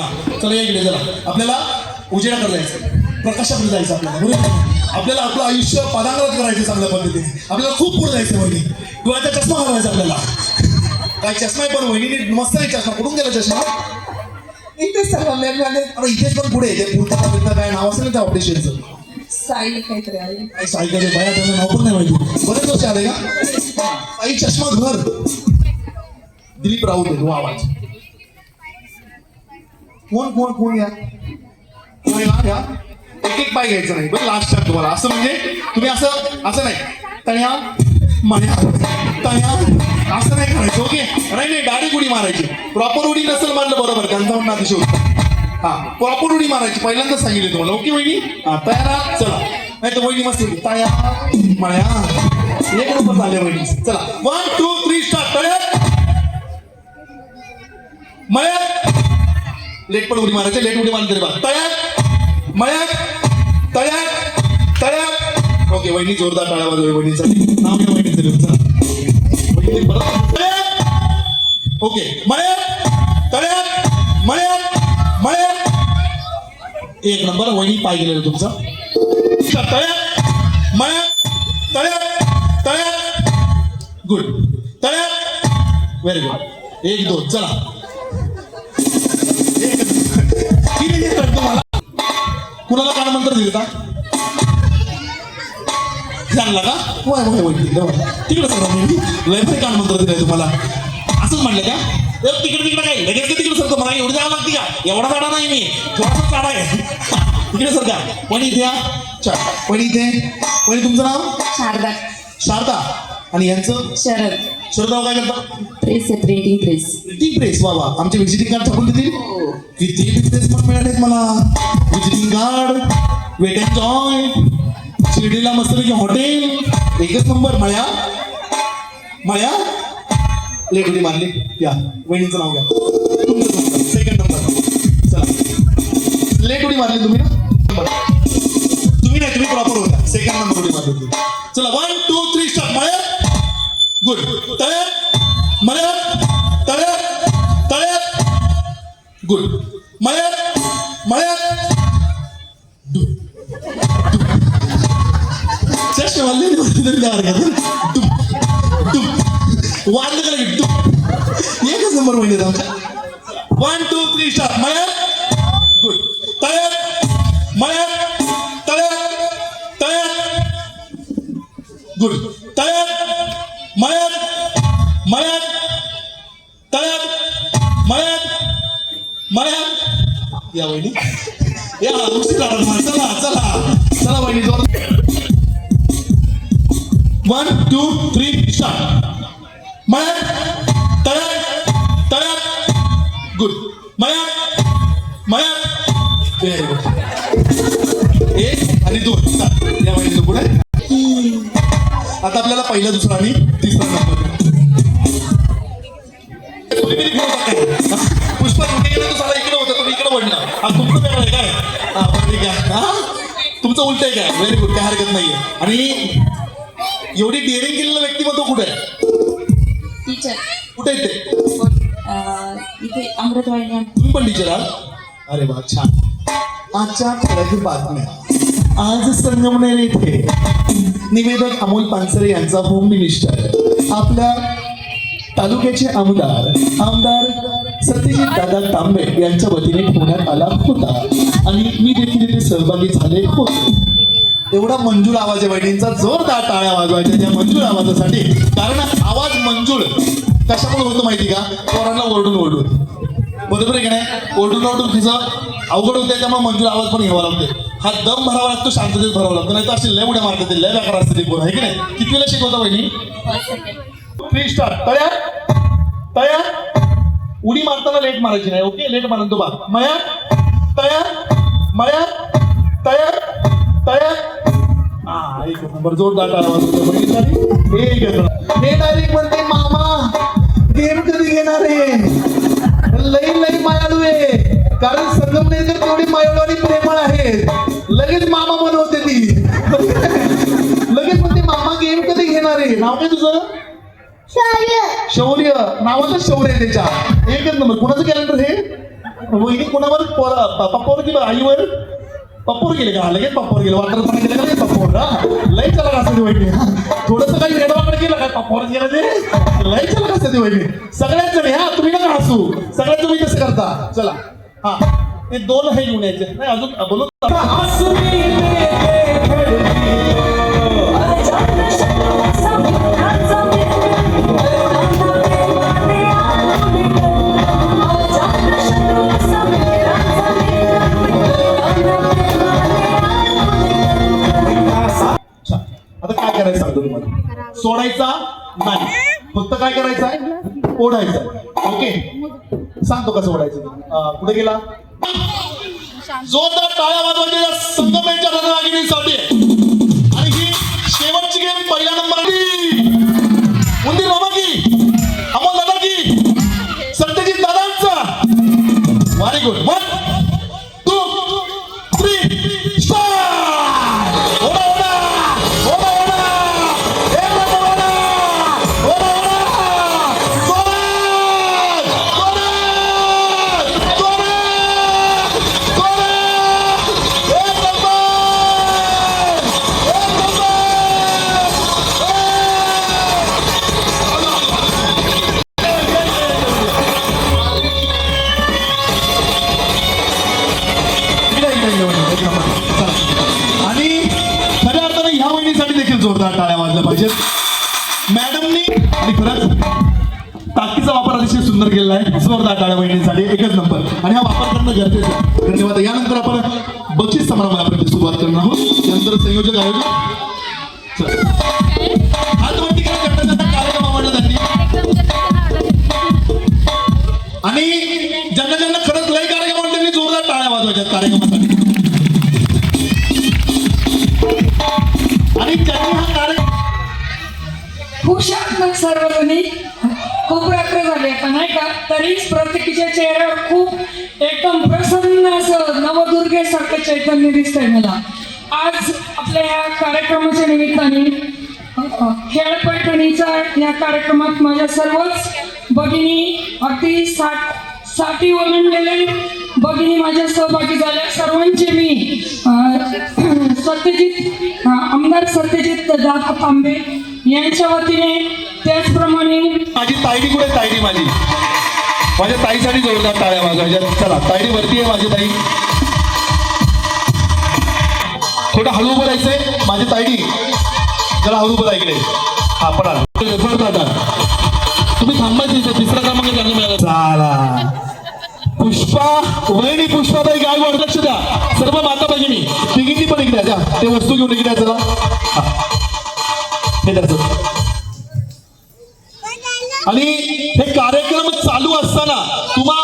हा चला या इकडे चला. आपल्याला उजेडाकडे जायचं प्रकाशाकडे जायचं आपल्याला बरोबर आपल्याला आपलं आयुष्य पदांगत करायचं चांगल्या पद्धतीने. आपल्याला खूप पुढे जायचं वहिनी. डोळ्याचा चष्मा घालवायचा आपल्याला. काय चष्मा आहे पण वहिनीने मस्त नाही चष्मा कुठून गेला चष्मा? इथे सर्व अरे इथेच पण पुढे ते पुढचा बिरता काय नाव असेल ना त्या ऑपरेशनचं? साई काहीतरी आहे. काय साईकडे बाया त्यांना नाव पण नाही माहिती. बरेच वर्ष आले का? साई चष्मा घर. दिलीप राऊत आहे तो आवाज. कोण कोण कोण या? कोण या या. एक एक पाय घ्यायचं नाही. बरं लास्ट टाक तुम्हाला. असं म्हणजे तुम्ही असं असं नाही. तण्या मण्या तण्या असं नाही करायचं ओके नाही नाही डायरेक्ट उडी मारायची. प्रॉपर उडी नसेल मारलं बरोबर. त्यांचा म्हणणं अतिशय हा प्रॉपर उडी मारायची. पहिल्यांदाच सांगितले तुम्हाला. ओके वहिनी? हा तयार चला. नाही तर वहिनी मस्त तया मळ्या. एक नंबर झाले वहिनी. चला. वन टू थ्री स्टार्ट तयार मळ्यात लेट पण उडी मारायचे लेट उडी मारली तरी बा. तयार मळ्यात! तयार तयार ओके वहिनी जोरदार टाळ्या वाजवली वहिनीचा. नाव घ्या वहिनीचं वहिनी ओके मळ्यात! तळ्यात! मळ्यात! मळ्यात! एक नंबर वहिनी पाय गेलेला तुमचा. तळ्यात! मळ्यात! तळ्यात! तळ्यात! गुड. तळ्यात! व्हेरी गुड एक दोन चला. कुणाला दिली का चांगला का वय वय वय तिकडे वय. तिकडे सर लय भारी कान मंत्र दिलाय तुम्हाला असंच म्हणलं का ए, तिकडे तिकडे काय लगेच का तिकडे सरतो मला एवढं जावं लागते का एवढा जाडा नाही मी थोडासा जाडा आहे तिकडे सर पण इथे या पण इथे पण तुमचं नाव शारदा शारदा आणि यांचं? शरद. शरदाव काय करतात प्रेस आहे प्रिंटिंग प्रेस किती प्रेस वा वा. आमचे व्हिजिटिंग कार्ड छापून देतील. किती बिझनेस पण मिळालेत मला. Visiting card wait and joy शिर्डीला मस्तपैकी हॉटेल एकच नंबर मळ्या. मळ्या? उडी मारली या वहिनीचं नाव घ्या. सेकंड नंबर चला. लेट उडी मारली तुम्ही ना? तुम्ही नाही तुम्ही प्रॉपर होता सेकंड नंबर उडी मारली तुम्ही. चला वन टू थ्री स्टार्ट मळ्या गुड तळ्यात? मळ्यात? तळ्यात? तळ्यात? गुड मळ्यात? मळ्यात? डु चष्मा वाले तरी द्यावर का डुम डुम वाढलं का लगेच डुम एकच नंबर म्हणजे वन टू थ्री स्टार मळ्यात? गुड तळ्यात? गुड तळ्यात मळ्यात मळ्यात तळ्यात मळ्यात मळ्यात. या वहिनी. या नुसती चला चला चला. वहिनी जोर वन टू थ्री स्टार्ट मळ्यात तळ्यात तळ्यात. गुड मळ्यात मळ्यात. व्हेरी गुड एक आणि दोन. या वहिनीचं पुढे. आता आपल्याला पहिला दुसरा आणि तिसरा नंबर? पुष्पा इकडे इकडे होता तुम्ही इकडे हा तुमचं वेगळं आहे काय? बरं ठीक आहे तुमचं उलट आहे काय? व्हेरी गुड काय हरकत नाहीये. आणि एवढी डेअरिंग केलेलं व्यक्तिमत्व कुठे आहे? टीचर कुठे आहे ते? इथे अमृतवाहिनी तुम्ही पण टीचर आहात? अरे वा छान. आजच्या खेळाची बातम्या आज संगमनेर येथे निवेदक अमोल पानसरे यांचा होम मिनिस्टर आपल्या तालुक्याचे आमदार आमदार सत्यजित दादा तांबे यांच्या वतीने ठेवण्यात आला होता. आणि मी देखील इथे सहभागी झाले होते. एवढा मंजूर आवाज आहे जोर जोरदार टाळ्या वाजवायच्या त्या मंजूर आवाजासाठी. कारण आवाज मंजूर कशामुळे होतो माहिती का? पोरांना ओरडून ओरडून. बरोबर आहे की नाही? ओरडून ओरडून तिचं अवघड होते त्यामुळे मंजूर आवाज पण घ्यावा लागतो हा दम भरावा लागतो शांततेत भरावा लागतो. नाही तर अशी लय उड्या मारतात लय बेकार असते ते पोरं आहे की नाही? किती वेळा शिकवता बहिणी थ्री स्टार तळ्या? तळ्या? उडी मारताना लेट मारायची नाही ओके? लेट मारून तो बा. मया? तया मया? तया तया हा एक नंबर जोरदार आवाज वाजवतो. एक हे डायरेक्ट म्हणते मामा गेम कधी घेणार आहे? लई लई मायाळू आहे कारण संगमनेरकर तेवढी आणि प्रेमळ आहेत. लगेच मामा बनवते ती. लगेच म्हणते मामा गेम कधी घेणार आहे? नाव काय तुझं? शौर्य. नावाचं शौर्य आहे त्याच्या. एकच नंबर. कुणाचं कॅलेंडर हे? वहिनी कोणावर? पप्पावर की आईवर? पप्पावर गेले का? लगेच पप्पावर गेले. वाटर पाणी गेलं का पप्पावर हा? लय चला असं ते वहिनी. थोडस काही रेडवाकडे गेलं काय पप्पावर गेलं ते? लय चला असं ते वहिनी. सगळ्याच जणी हा तुम्ही नका हसू. सगळ्यात तुम्ही कसं करता. चला. हा. ते दोन हे घेऊन यायचे. नाही अजून बोलू अच्छा. आता काय करायचं सांगतो तुम्हाला सोडायचा? नाही. फक्त काय करायचं आहे? ओढायचं. ओके. सांगतो कसं ओढायचं. कुठे गेला? जोरदार टाळ्या वाजवायच्या संगमेच्या रणरागिणीसाठी आणि ही शेवटची गेम पहिल्या नंबर अतिशय सुंदर केलेला आहे. जोरदार टाळ्या बहिणींसाठी एकच नंबर आणि हा वापर करणं गरजेचं आहे. धन्यवाद. यानंतर आपण बक्षीस समारंभाला सुरुवात करणार आहोत. त्यानंतर संयोजक आयोजक कार्यक्रम आणि ज्यांना ज्यांना खरंच लय कार्यक्रम आवडले त्यांनी जोरदार टाळ्या वाजवायच्या कार्यक्रमासाठी. आणि त्यांनी हा कार्यक्रम खूप खूप रात्र झाली आता नाही का? तरीच प्रत्येकीच्या चेहऱ्यावर खूप एकदम प्रसन्न असं नवदुर्गेसारखं चैतन्य दिसतंय मला. आज आपल्या या कार्यक्रमाच्या निमित्ताने अ, खेळ पैठणीचा या कार्यक्रमात माझ्या सर्वच भगिनी अगदी साठसाठी ओलांडलेले भगिनी माझ्या सहभागी झाल्या. सर्वांचे मी सत्यजित आमदार सत्यजित दादा तांबे यांच्या वतीने त्याचप्रमाणे माझी ताईडी कुठे आहे? ताईडी माझी. माझ्या ताईसाठी जोरदार टाळ्या वाजवायच्या. चला ताईडी वरती आहे माझी ताई. थोडं हळू उभं राहायचंय. माझी ताईडी जरा हळू उभं राहा इकडे. हा पडा रेफर टाळ. तुम्ही थांबायचं तिसरा क्रमांक त्यांना मिळाला. चाला. पुष्पा वहिनी पुष्पाताई गायकवाड लक्ष द्या. सर्व माता पाहिजे मी तिघी पण इकडे द्या ते वस्तू घेऊन इकडे चला. आणि